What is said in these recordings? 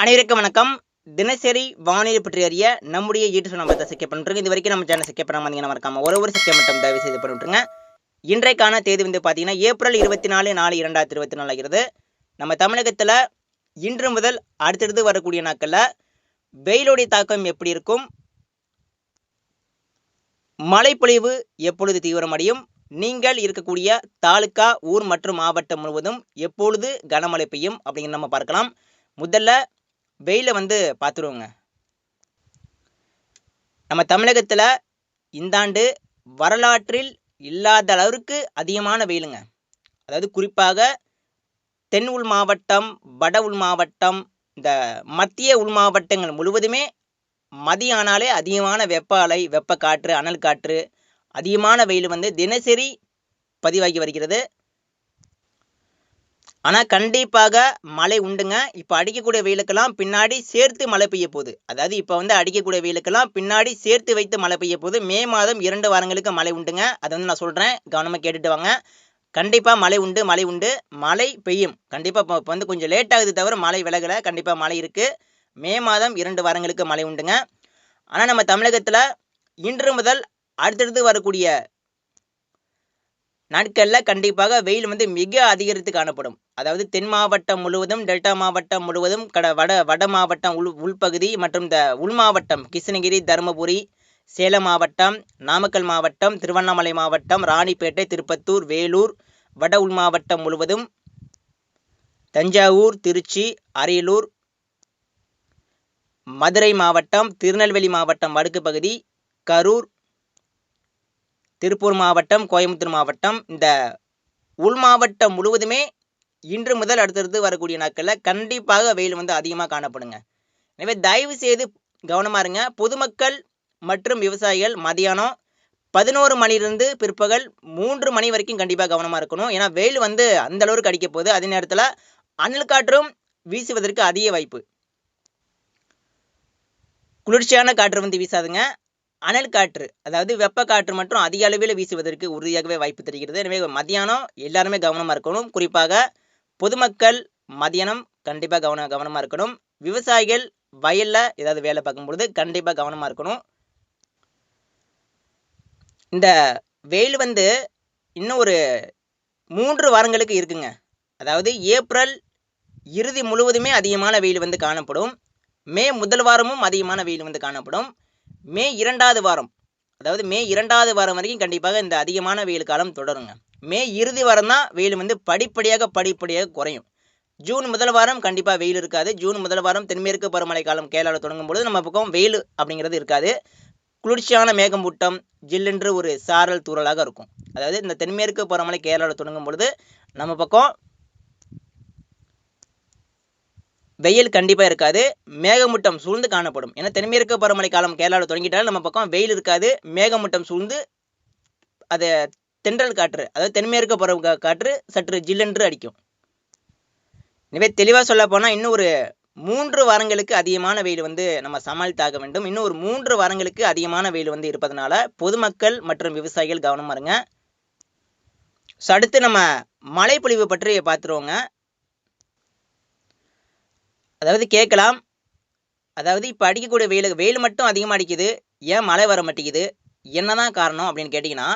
அனைவருக்கும் வணக்கம். தினசரி வானிலை பற்றி அறிய நம்முடைய யூடியூப் நம்ம சக்கிய பண்ணுறோம் இது வரைக்கும் நம்ம சேனல் சக்கிய பண்ண மறக்காம ஒரு ஒரு சக்கிய மட்டும் தயவு செய்து பண்ணிவிட்டுருங்க இன்றைக்கான தேதி வந்து பார்த்தீங்கன்னா ஏப்ரல் இருபத்தி நாலு நாலு இரண்டாயிரத்தி இருபத்தி நாலு ஆகிறது. நம்ம தமிழகத்தில் இன்று முதல் அடுத்தடுத்து வரக்கூடிய நாட்களில் வெயிலுடைய தாக்கம் எப்படி இருக்கும்? மழைப்பொழிவு எப்பொழுது தீவிரமடையும் நீங்கள் இருக்கக்கூடிய தாலுக்கா ஊர் மற்றும் மாவட்டம் முழுவதும் எப்பொழுது கனமழை பெய்யும்? அப்படிங்கிற நம்ம பார்க்கலாம். முதல்ல வெயிலை வந்து பார்த்துருவோங்க நம்ம தமிழகத்தில் இந்த ஆண்டு வரலாற்றில் இல்லாத அளவிற்கு அதிகமான வெயிலுங்க. அதாவது குறிப்பாக தென் உள் மாவட்டம் வட உள் மாவட்டம் இந்த மத்திய உள் மாவட்டங்கள் முழுவதுமே மதிய ஆனாலே அதிகமான வெப்ப அலை வெப்ப காற்று அனல் காற்று அதிகமான வெயில் வந்து தினசரி பதிவாகி வருகிறது. ஆனால் கண்டிப்பாக மழை உண்டுங்க. இப்போ அடிக்கக்கூடிய வெயிலுக்கெல்லாம் பின்னாடி சேர்த்து மழை பெய்ய போகுது. அதாவது இப்போ வந்து அடிக்கக்கூடிய வெயிலுக்கெல்லாம் பின்னாடி சேர்த்து வைத்து மழை பெய்ய போகுது. மே மாதம் இரண்டு வாரங்களுக்கு மழை உண்டுங்க. அதை வந்து நான் சொல்கிறேன் கவனமாக கேட்டுட்டு வாங்க. கண்டிப்பாக மழை உண்டு மழை உண்டு. மழை பெய்யும். கண்டிப்பாக இப்போ வந்து கொஞ்சம் லேட் ஆகுது தவிர மழை விலகலை. கண்டிப்பாக மழை இருக்குது மே மாதம் இரண்டு வாரங்களுக்கு மழை உண்டுங்க. ஆனால் நம்ம தமிழகத்தில் இன்று முதல் அடுத்தடுத்து வரக்கூடிய நாட்களில் கண்டிப்பாக வெயில் வந்து மிக அதிகரித்து காணப்படும். அதாவது தென் மாவட்டம் முழுவதும் டெல்டா மாவட்டம் முழுவதும் கட வட வட மாவட்டம் உள் உள்பகுதி மற்றும் இந்த உள் மாவட்டம் கிருஷ்ணகிரி தருமபுரி சேலம் மாவட்டம் நாமக்கல் மாவட்டம் திருவண்ணாமலை மாவட்டம் ராணிப்பேட்டை திருப்பத்தூர் வேலூர் வட உள் மாவட்டம் முழுவதும் தஞ்சாவூர் திருச்சி அரியலூர் மதுரை மாவட்டம் திருநெல்வேலி மாவட்டம் வடக்கு பகுதி கரூர் திருப்பூர் மாவட்டம் கோயம்புத்தூர் மாவட்டம். இந்த உள் மாவட்டம் முழுவதுமே இன்று முதல் அடுத்தடுத்து வரக்கூடிய நாட்களில் கண்டிப்பாக வெயில் வந்து அதிகமாக காணப்படுங்க. எனவே தயவு செய்து கவனமாக இருங்க. பொதுமக்கள் மற்றும் விவசாயிகள் மதியானம் பதினோரு மணிலிருந்து பிற்பகல் மூன்று மணி வரைக்கும் கண்டிப்பாக கவனமாக இருக்கணும். ஏன்னா வெயில் வந்து அந்த அளவுக்கு அடிக்க போகுது. அதே நேரத்தில் அனல் காற்றும் வீசுவதற்கு அதிக வாய்ப்பு. குளிர்ச்சியான காற்று வந்து வீசாதுங்க. அனல் காற்று அதாவது வெப்ப காற்று மற்றும் அதிக அளவில் வீசுவதற்கு உறுதியாகவே வாய்ப்பு தெரிகிறது. எனவே மதியானம் எல்லாருமே கவனமாக இருக்கணும். குறிப்பாக பொதுமக்கள் மதியானம் கண்டிப்பாக கவனம் கவனமாக இருக்கணும். விவசாயிகள் வயலில் ஏதாவது வேலை பார்க்கும்பொழுது கண்டிப்பாக கவனமாக இருக்கணும். இந்த வெயில் வந்து இன்னும் ஒரு மூன்று வாரங்களுக்கு இருக்குங்க. அதாவது ஏப்ரல் இறுதி முழுவதுமே அதிகமான வெயில் வந்து காணப்படும். மே முதல் வாரமும் அதிகமான வெயில் வந்து காணப்படும். மே இரண்டாவது வாரம். அதாவது மே இரண்டாவது வாரம் வரைக்கும் கண்டிப்பாக இந்த அதிகமான வெயில் காலம் தொடருங்க. மே இறுதி வாரம் தான் வெயில் வந்து படிப்படியாக படிப்படியாக குறையும். ஜூன் முதல் வாரம் கண்டிப்பாக வெயில் இருக்காது. ஜூன் முதல் வாரம் தென்மேற்கு பருவமழை காலம் கேரளாவில் தொடங்கும் பொழுது நம்ம பக்கம் வெயில் அப்படிங்கிறது இருக்காது. குளிர்ச்சியான மேகமூட்டம் ஜில்லென்று ஒரு சாரல் தூறலாக இருக்கும். அதாவது இந்த தென்மேற்கு பருவமழை கேரளாவில் தொடங்கும் பொழுது நம்ம பக்கம் வெயில் கண்டிப்பாக இருக்காது. மேகமூட்டம் சூழ்ந்து காணப்படும். ஏன்னா தென்மேற்கு பருவமழை காலம் கேரளாவில் தொடங்கிட்டாலும் நம்ம பக்கம் வெயில் இருக்காது. மேகமூட்டம் சூழ்ந்து அது தென்றல் காற்று அதாவது தென்மேற்கு பருவ காற்று சற்று ஜில்லென்று அடிக்கும். எனவே தெளிவாக சொல்ல போனால் இன்னும் ஒரு மூன்று வாரங்களுக்கு அதிகமான வெயில் வந்து நம்ம சமாளித்தாக வேண்டும். இன்னும் ஒரு மூன்று வாரங்களுக்கு அதிகமான வெயில் வந்து இருப்பதனால பொதுமக்கள் மற்றும் விவசாயிகள் கவனமாக இருங்க. ஸோ அடுத்து நம்ம மழைப்பொழிவு பற்றி பார்த்துருவோங்க. அதாவது கேட்கலாம். அதாவது இப்போ அடிக்கக்கூடிய வெயில் வெயில் மட்டும் அதிகமாக அடிக்குது. ஏன் மழை வர மாட்டேங்குது? என்னதான் காரணம் அப்படின்னு கேட்டிங்கன்னா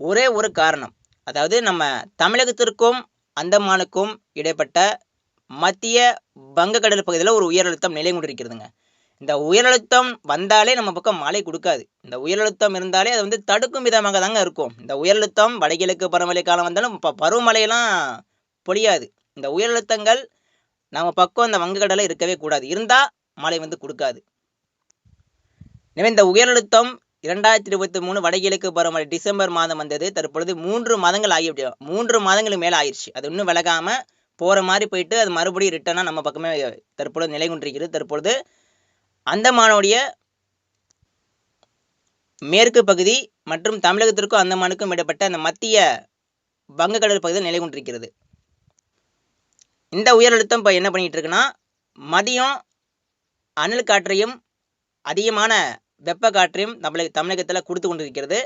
ஒரே ஒரு காரணம். அதாவது நம்ம தமிழகத்திற்கும் அந்தமானுக்கும் இடைப்பட்ட மத்திய வங்கக்கடல் பகுதியில் ஒரு உயரழுத்தம் நிலை கொண்டிருக்கிறதுங்க. இந்த உயரழுத்தம் வந்தாலே நம்ம பக்கம் மழை கொடுக்காது. இந்த உயரழுத்தம் இருந்தாலே அது வந்து தடுக்கும் விதமாக தாங்க இருக்கும். இந்த உயரழுத்தம் வடகிழக்கு பருவமழை காலம் வந்தாலும் இப்போ பருவமழையெல்லாம் பொழியாது. இந்த உயரழுத்தங்கள் நம்ம பக்கம் இந்த வங்கக்கடலை இருக்கவே கூடாது. இருந்தால் மழை வந்து கொடுக்காது. எனவே இந்த உயரழுத்தம் இரண்டாயிரத்தி இருபத்தி மூணு வடகிழக்கு பருவமழை டிசம்பர் மாதம் வந்தது. தற்பொழுது மூன்று மாதங்கள் ஆகிவிட்டு மூன்று மாதங்களுக்கு மேலே ஆயிடுச்சு அது இன்னும் விலகாம போகிற மாதிரி போயிட்டு அது மறுபடியும் ரிட்டனாக நம்ம பக்கமே தற்பொழுது நிலை கொண்டிருக்கிறது தற்பொழுது அந்தமானுடைய மேற்கு பகுதி மற்றும் தமிழகத்திற்கும் அந்தமானுக்கும் விடப்பட்ட அந்த மத்திய வங்கக்கடல் பகுதியில் நிலை கொண்டிருக்கிறது இந்த உயர் அழுத்தம் இப்போ என்ன பண்ணிட்டு இருக்குன்னா மதியம் அனல் காற்றையும் அதிகமான வெப்ப காற்றையும் நம்மளை தமிழகத்தில் கொடுத்து கொண்டிருக்கிறது.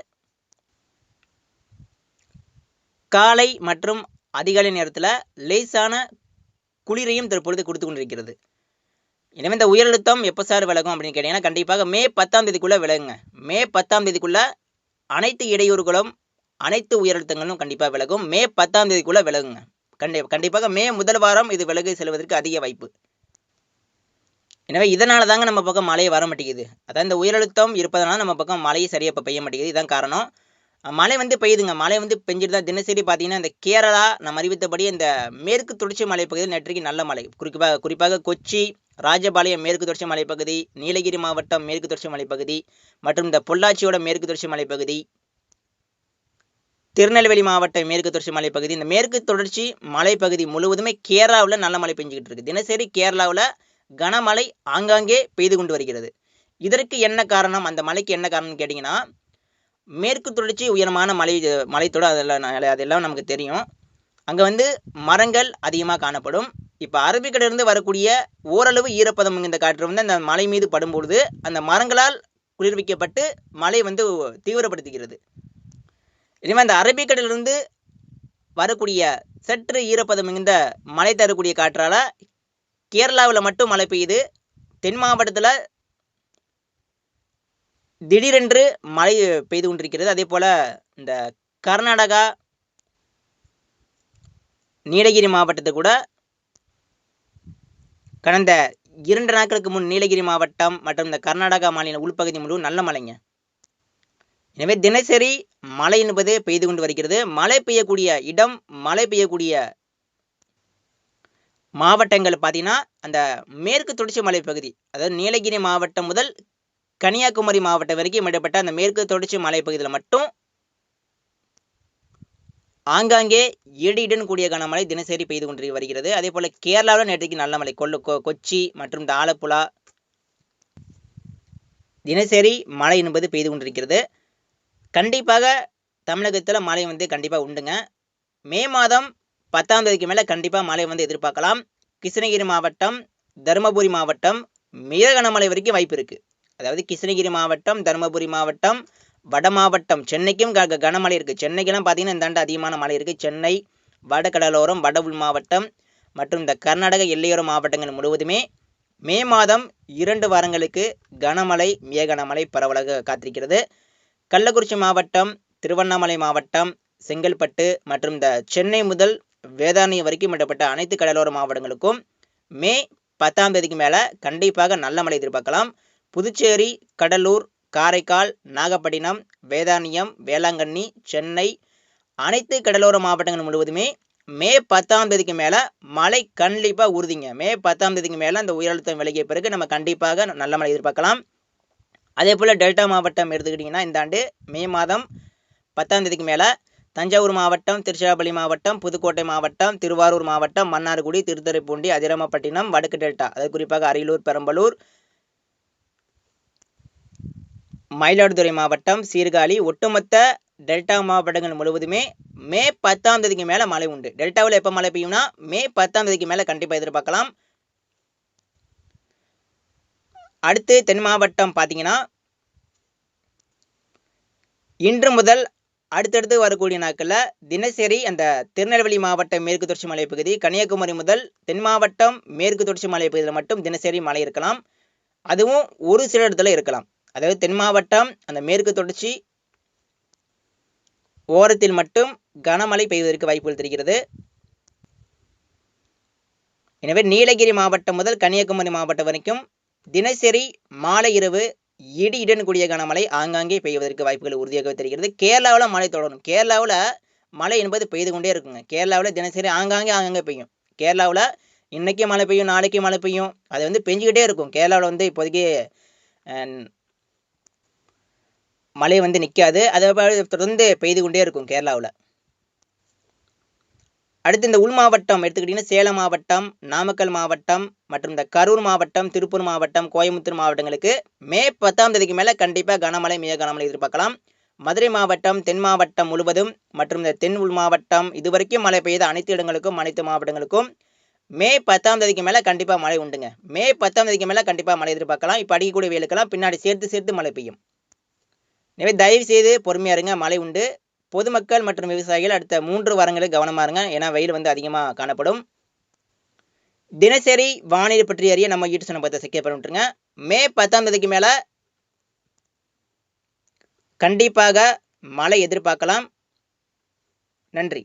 காலை மற்றும் அதிகாலை நேரத்தில் லேசான குளிரையும் தற்பொழுது கொடுத்து கொண்டிருக்கிறது. எனவே இந்த உயரழுத்தம் எப்போ சார் விலகும் அப்படின்னு கேட்டிங்கன்னா கண்டிப்பாக மே பத்தாம் தேதிக்குள்ளே விலகுங்க. மே பத்தாம் தேதிக்குள்ளே அனைத்து இடையூறுகளும் அனைத்து உயரழுத்தங்களும் கண்டிப்பாக விலகும். மே பத்தாம் தேதிக்குள்ளே விலகுங்க. கண்டி கண்டிப்பாக மே முதல் வாரம் இது விலகி செல்வதற்கு அதிக வாய்ப்பு. எனவே இதனால தாங்க நம்ம பக்கம் மழையை வர மாட்டேங்குது. அதான் இந்த உயரழுத்தம் இருப்பதனால நம்ம பக்கம் மழையை சரியாக இப்போ பெய்ய மாட்டேங்குது. இதான் காரணம். மழை வந்து பெய்யுதுங்க. மழை வந்து பெஞ்சிட்டு தான் தினசரி பார்த்தீங்கன்னா இந்த கேரளா நம்ம அறிவித்தபடி இந்த மேற்கு தொடர்ச்சி மலைப்பகுதியில் நேற்றைக்கு நல்ல மழை. குறிப்பாக குறிப்பாக கொச்சி ராஜபாளையம் மேற்கு தொடர்ச்சி மலைப்பகுதி நீலகிரி மாவட்டம் மேற்கு தொடர்ச்சி மலைப்பகுதி மற்றும் இந்த பொள்ளாச்சியோட மேற்கு தொடர்ச்சி மலைப்பகுதி திருநெல்வேலி மாவட்டம் மேற்கு தொடர்ச்சி மலைப்பகுதி. இந்த மேற்கு தொடர்ச்சி மலைப்பகுதி முழுவதுமே கேரளாவில் நல்ல மழை பெஞ்சுக்கிட்டு இருக்கு. தினசரி கேரளாவில் கனமழை ஆங்காங்கே பெய்து கொண்டு வருகிறது. இதற்கு என்ன காரணம்? அந்த மலைக்கு என்ன காரணம்னு கேட்டிங்கன்னா மேற்கு தொடர்ச்சி உயரமான மலை மலைத்தோடு அதெல்லாம் அதெல்லாம் நமக்கு தெரியும். அங்கே வந்து மரங்கள் அதிகமாக காணப்படும். இப்போ அரபிக்கடலிருந்து வரக்கூடிய ஓரளவு ஈரப்பதம் இந்த காற்று வந்து அந்த மலை மீது படும்பொழுது அந்த மரங்களால் குளிர்விக்கப்பட்டு மழை வந்து தீவிரப்படுத்துகிறது. இனிமேல் அந்த அரபிக்கடலிருந்து வரக்கூடிய சற்று ஈரப்பதம் மிகுந்த மழை தரக்கூடிய காற்றால் கேரளாவில் மட்டும் மழை பெய்யுது. தென் மாவட்டத்தில் திடீரென்று மழை பெய்து கொண்டிருக்கிறது. அதே போல் இந்த கர்நாடகா நீலகிரி மாவட்டத்தை கூட கடந்த இரண்டு நாட்களுக்கு முன் நீலகிரி மாவட்டம் மற்றும் இந்த கர்நாடகா மாநில உள்பகுதி முழுவதும் நல்ல மழைங்க. எனவே தினசரி மழை என்பது பெய்து கொண்டு வருகிறது. மழை பெய்யக்கூடிய இடம் மழை பெய்யக்கூடிய மாவட்டங்கள் பார்த்தீங்கன்னா அந்த மேற்கு தொடர்ச்சி மலைப்பகுதி அதாவது நீலகிரி மாவட்டம் முதல் கன்னியாகுமரி மாவட்டம் வரைக்கும் இடப்பட்ட அந்த மேற்கு தொடர்ச்சி மலைப்பகுதியில் மட்டும் ஆங்காங்கே இடியுடன் கூடிய கனமழை தினசரி பெய்து கொண்டு வருகிறது. அதே போல் கேரளாவில் நேற்றைக்கு நல்ல மழை. கொல்லு கொச்சி மற்றும் இந்த ஆலப்புழா தினசரி மழை என்பது பெய்து கொண்டிருக்கிறது. கண்டிப்பாக தமிழகத்தில் மழை வந்து கண்டிப்பாக உண்டுங்க. மே மாதம் பத்தாம் தேதிக்கு மேலே கண்டிப்பாக மழை வந்து எதிர்பார்க்கலாம். கிருஷ்ணகிரி மாவட்டம் தருமபுரி மாவட்டம் மிக கனமழை வரைக்கும் வாய்ப்பு இருக்குது அதாவது கிருஷ்ணகிரி மாவட்டம் தருமபுரி மாவட்டம் வட மாவட்டம் சென்னைக்கும் க கனமழை இருக்குது சென்னைக்கெல்லாம் பார்த்தீங்கன்னா இந்தாண்டு அதிகமான மழை இருக்குது சென்னை வடகடலோரம் வட உள் மாவட்டம் மற்றும் இந்த கர்நாடக எல்லையோர மாவட்டங்கள் முழுவதுமே மே மாதம் இரண்டு வாரங்களுக்கு கனமழை மிக கனமழை பரவலாக காத்திருக்கிறது. கள்ளக்குறிச்சி மாவட்டம் திருவண்ணாமலை மாவட்டம் செங்கல்பட்டு மற்றும் இந்த சென்னை முதல் வேதாரண்யம் வரைக்கும் இடப்பட்ட அனைத்து கடலோர மாவட்டங்களுக்கும் மே பத்தாம் தேதிக்கு மேலே கண்டிப்பாக நல்ல மழை எதிர்பார்க்கலாம். புதுச்சேரி கடலூர் காரைக்கால் நாகப்பட்டினம் வேதாரண்யம் வேளாங்கண்ணி சென்னை அனைத்து கடலோர மாவட்டங்கள் முழுவதுமே மே பத்தாம் தேதிக்கு மேலே மழை கண்டிப்பாக உறுதிங்க. மே பத்தாம் தேதிக்கு மேலே அந்த உயரழுத்தம் விலகிய பிறகு நம்ம கண்டிப்பாக நல்ல மழை எதிர்பார்க்கலாம். அதே போல் டெல்டா மாவட்டம் எடுத்துக்கிட்டிங்கன்னா இந்த ஆண்டு மே மாதம் பத்தாம் தேதிக்கு மேலே தஞ்சாவூர் மாவட்டம் திருச்சிராப்பள்ளி மாவட்டம் புதுக்கோட்டை மாவட்டம் திருவாரூர் மாவட்டம் மன்னார்குடி திருத்துறைப்பூண்டி அதிரமப்பட்டினம் வடக்கு டெல்டா. அதாவது குறிப்பாக அரியலூர் பெரம்பலூர் மயிலாடுதுறை மாவட்டம் சீர்காழி. ஒட்டுமொத்த டெல்டா மாவட்டங்கள் முழுவதுமே மே பத்தாம் தேதிக்கு மேலே மழை உண்டு. டெல்டாவில் எப்போ மழை பெய்யும்னா மே பத்தாம் தேதிக்கு மேலே கண்டிப்பாக எதிர்பார்க்கலாம். அடுத்து தென் மாவட்டம் பார்த்தீங்கன்னா இன்று முதல் அடுத்தடுத்து வரக்கூடிய நாட்களில் தினசரி அந்த திருநெல்வேலி மாவட்டம் மேற்கு தொடர்ச்சி மலைப்பகுதி கன்னியாகுமரி முதல் தென் மாவட்டம் மேற்கு தொடர்ச்சி மலைப்பகுதியில் மட்டும் தினசரி மழை இருக்கலாம். அதுவும் ஒரு சில இடத்துல இருக்கலாம். அதாவது தென் மாவட்டம் அந்த மேற்கு தொடர்ச்சி ஓரத்தில் மட்டும் கனமழை பெய்வதற்கு வாய்ப்புகள் தெரிகிறது. எனவே நீலகிரி மாவட்டம் முதல் கன்னியாகுமரி மாவட்டம் வரைக்கும் தினசரி மாலை இரவு இடி இடன் கூடிய கனமழை ஆங்காங்கே பெய்வதற்கு வாய்ப்புகள் உறுதியாக தெரிகிறது. கேரளாவில் மழை தொடரும். கேரளாவில் மழை என்பது பெய்து கொண்டே இருக்குங்க. கேரளாவில் தினசரி ஆங்காங்கே ஆங்காங்கே பெய்யும். கேரளாவில் இன்றைக்கி மழை பெய்யும் நாளைக்கு மழை பெய்யும். அது வந்து பெஞ்சிக்கிட்டே இருக்கும். கேரளாவில் வந்து இப்போதைக்கு மழை வந்து நிற்காது அதை தொடர்ந்து பெய்து கொண்டே இருக்கும் கேரளாவில். அடுத்து இந்த உள் மாவட்டம் எடுத்துக்கிட்டிங்கன்னா சேலம் மாவட்டம் நாமக்கல் மாவட்டம் மற்றும் இந்த கரூர் மாவட்டம் திருப்பூர் மாவட்டம் கோயம்புத்தூர் மாவட்டங்களுக்கு மே பத்தாம் தேதிக்கு மேலே கண்டிப்பாக கனமழை மிக கனமழை எதிர்பார்க்கலாம். மதுரை மாவட்டம் தென் மாவட்டம் முழுவதும் மற்றும் இந்த தென் உள் மாவட்டம் இதுவரைக்கும் மழை பெய்த அனைத்து இடங்களுக்கும் அனைத்து மாவட்டங்களுக்கும் மே பத்தாம் தேதிக்கு மேலே கண்டிப்பாக மழை உண்டுங்க. மே பத்தாம் தேதிக்கு மேலே கண்டிப்பாக மழை எதிர்பார்க்கலாம். இப்போ அடிக்கக்கூடிய வெயிலுக்கெல்லாம் பின்னாடி சேர்த்து சேர்த்து மழை பெய்யும். எனவே தயவு செய்து பொறுமையாக இருங்க. மழை உண்டு. பொதுமக்கள் மற்றும் விவசாயிகள் அடுத்த மூன்று வாரங்களை கவனமாக இருங்க. ஏன்னா வெயில் வந்து அதிகமாக காணப்படும். தினசரி வானிலை பற்றி அறிய நம்ம யூடியூப் சேனல் பார்த்து சப்ஸ்கிரைப் விட்டுருங்க. மே பத்தாம் தேதிக்கு மேலே கண்டிப்பாக மழை எதிர்பார்க்கலாம். நன்றி.